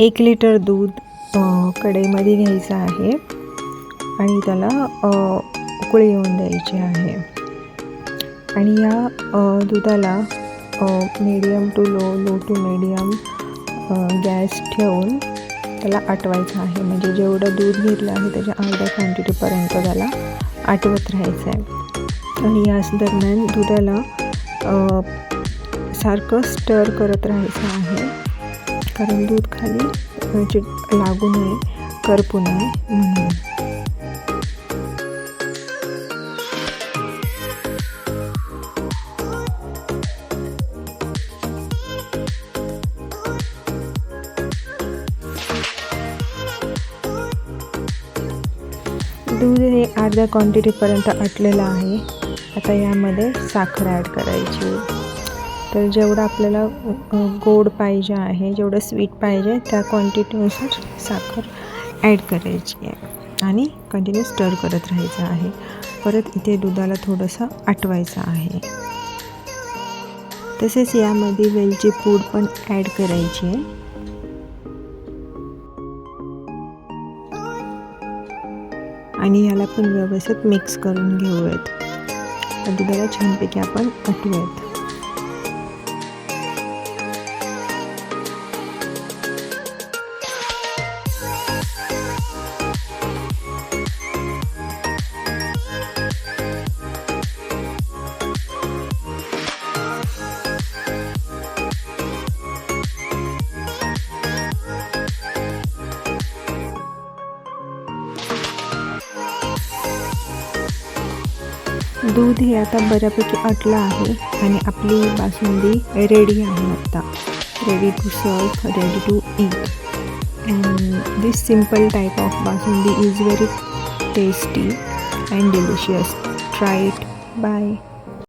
एक लिटर दूध कढईमध्ये घ्यायचं आहे. आणि त्याला उकळी येऊन द्यायची आहे. आणि या दुधाला medium to low low to medium gas ठेवून त्याला आटवायचं आहे. म्हणजे जेवढं दूध घेतलं आहे त्याच्या अर्ध्या क्वांटिटीपर्यंत त्याला आटवत राहायचं आहे आणि याच दरम्यान दुधाला सारखं स्टर करत राहायचं आहे. कारण दूध खाली चिट लागू नये करपू नये म्हणून. दूध हे अर्ध्या क्वांटिटीपर्यंत आटलेलं आहे. आता यामध्ये साखर ॲड करायची. तर जेवढं आपल्याला गोड पाहिजे आहे जेवढं स्वीट पाहिजे त्या क्वांटिटीनुसार साखर ॲड करायची आहे. आणि कंटिन्यू स्टर करत राहायचं आहे. परत इथे दुधाला थोडंसं आटवायचं आहे. तसेच यामध्ये वेलची पूड पण ॲड करायची आहे. आणि याला पण व्यवस्थित मिक्स करून घेऊयात. दुधाला छानपैकी आपण आटूयात दूध हे आता बऱ्यापैकी अटलं आहे आणि आपली बासुंदी रेडी आहे आता. रेडी टू सर्व ready to eat and this simple type of basundi is very tasty and delicious try it bye